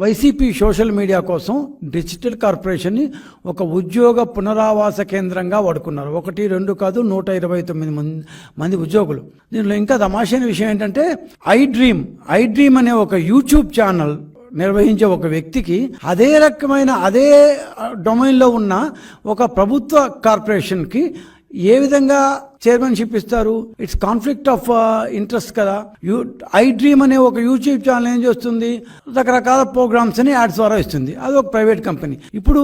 YCP social media కోసం digital కార్పొరేషన్ని ఒక ఉద్యోగ పునరావాస కేంద్రంగా వాడుకున్నారు. ఒకటి రెండు కాదు నూట ఇరవై తొమ్మిది మంది మంది ఉద్యోగులు. దీనిలో ఇంకా తమాషైన విషయం ఏంటంటే ఐ డ్రీమ్ ఐ డ్రీమ్ అనే ఒక యూట్యూబ్ ఛానల్ నిర్వహించే ఒక వ్యక్తికి అదే రకమైన అదే డొమైన్లో ఉన్న ఒక ప్రభుత్వ కార్పొరేషన్కి ఏ విధంగా చైర్మన్షిప్ ఇస్తారు? ఇట్స్ కాన్ఫ్లిక్ట్ ఆఫ్ ఇంట్రెస్ట్ కదా. యూ ఐ డ్రీమ్ అనే ఒక యూట్యూబ్ ఛానల్ ఏం చేస్తుంది? రకరకాల ప్రోగ్రామ్స్ అని యాడ్స్ ద్వారా ఇస్తుంది. అది ఒక ప్రైవేట్ కంపెనీ ఇప్పుడు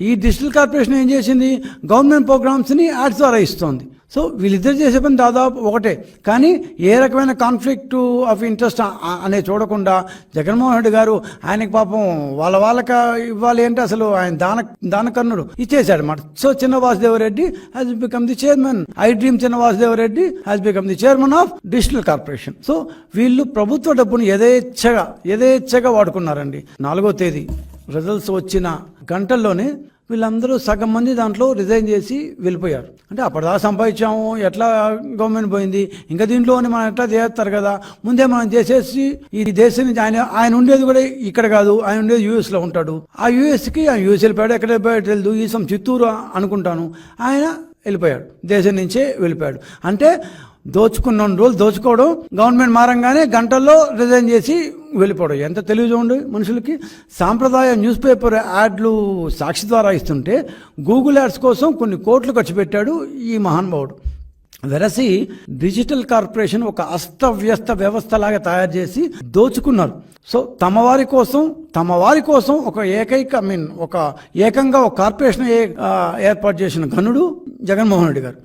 ఈ డిజిటల్ కార్పొరేషన్ ఏం చేసింది? గవర్నమెంట్ ప్రోగ్రామ్స్ని యాడ్స్ ద్వారా ఇస్తుంది. సో వీళ్ళిద్దరు చేసే పని దాదాపు ఒకటే. కానీ ఏ రకమైన కాన్ఫ్లిక్ట్ ఆఫ్ ఇంట్రెస్ట్ అనే చూడకుండా జగన్మోహన్ రెడ్డి గారు ఆయనకి పాపం వాళ్ళ వాళ్ళకి ఇవ్వాలి అంటే అసలు ఆయన దాన దానకర్ణుడు. ఇచ్చేసాడు అనమాట so Chinna Vasudeva Reddy has become the chairman I dream Chinna Vasudeva Reddy has become the chairman of digital corporation so వీళ్ళు ప్రభుత్వ డబ్బును యథేచ్ఛగా యథేచ్ఛగా వాడుకున్నారండి. నాలుగో తేదీ రిజల్ట్స్ వచ్చిన గంటల్లోనే వీళ్ళందరూ సగం మంది దాంట్లో రిజైన్ చేసి వెళ్ళిపోయారు. అంటే అప్పటిదా సంపాదించాము ఎట్లా గవర్నమెంట్ పోయింది ఇంకా దీంట్లోనే మనం ఎట్లా చేస్తారు కదా? ముందే మనం చేసేసి ఈ దేశం నుంచి ఆయన ఆయన ఉండేది కూడా ఇక్కడ కాదు ఆయన ఉండేది యూఎస్లో ఉంటాడు. ఆ యూఎస్కి ఆయన యూఎస్ వెళ్ళిపోయాడు ఎక్కడ వెళ్ళిపోయాడు తెలియదు ఈ సం చిత్తూరు అనుకుంటాను. ఆయన వెళ్ళిపోయాడు దేశం నుంచే వెళ్ళిపోయాడు. అంటే దోచుకున్న రోజులు దోచుకోవడం గవర్నమెంట్ మారంగానే గంటల్లో రిజైన్ చేసి వెళ్ళిపోవడం. ఎంత తెలివి చూడండి మనుషులకి? సాంప్రదాయ న్యూస్ పేపర్ యాడ్లు సాక్షి ద్వారా ఇస్తుంటే గూగుల్ యాడ్స్ కోసం కొన్ని కోట్లు ఖర్చు పెట్టాడు ఈ మహానుభావుడు. వెరసి డిజిటల్ కార్పొరేషన్ ఒక అస్తవ్యస్త వ్యవస్థలాగా తయారు చేసి దోచుకున్నారు. సో తమ వారి కోసం తమ వారి కోసం ఒక ఏకైక ఐ మీన్ ఒక ఏకంగా ఒక కార్పొరేషన్ ఏ- ఏర్పాటు చేసిన ఘనుడు జగన్మోహన్ రెడ్డి గారు.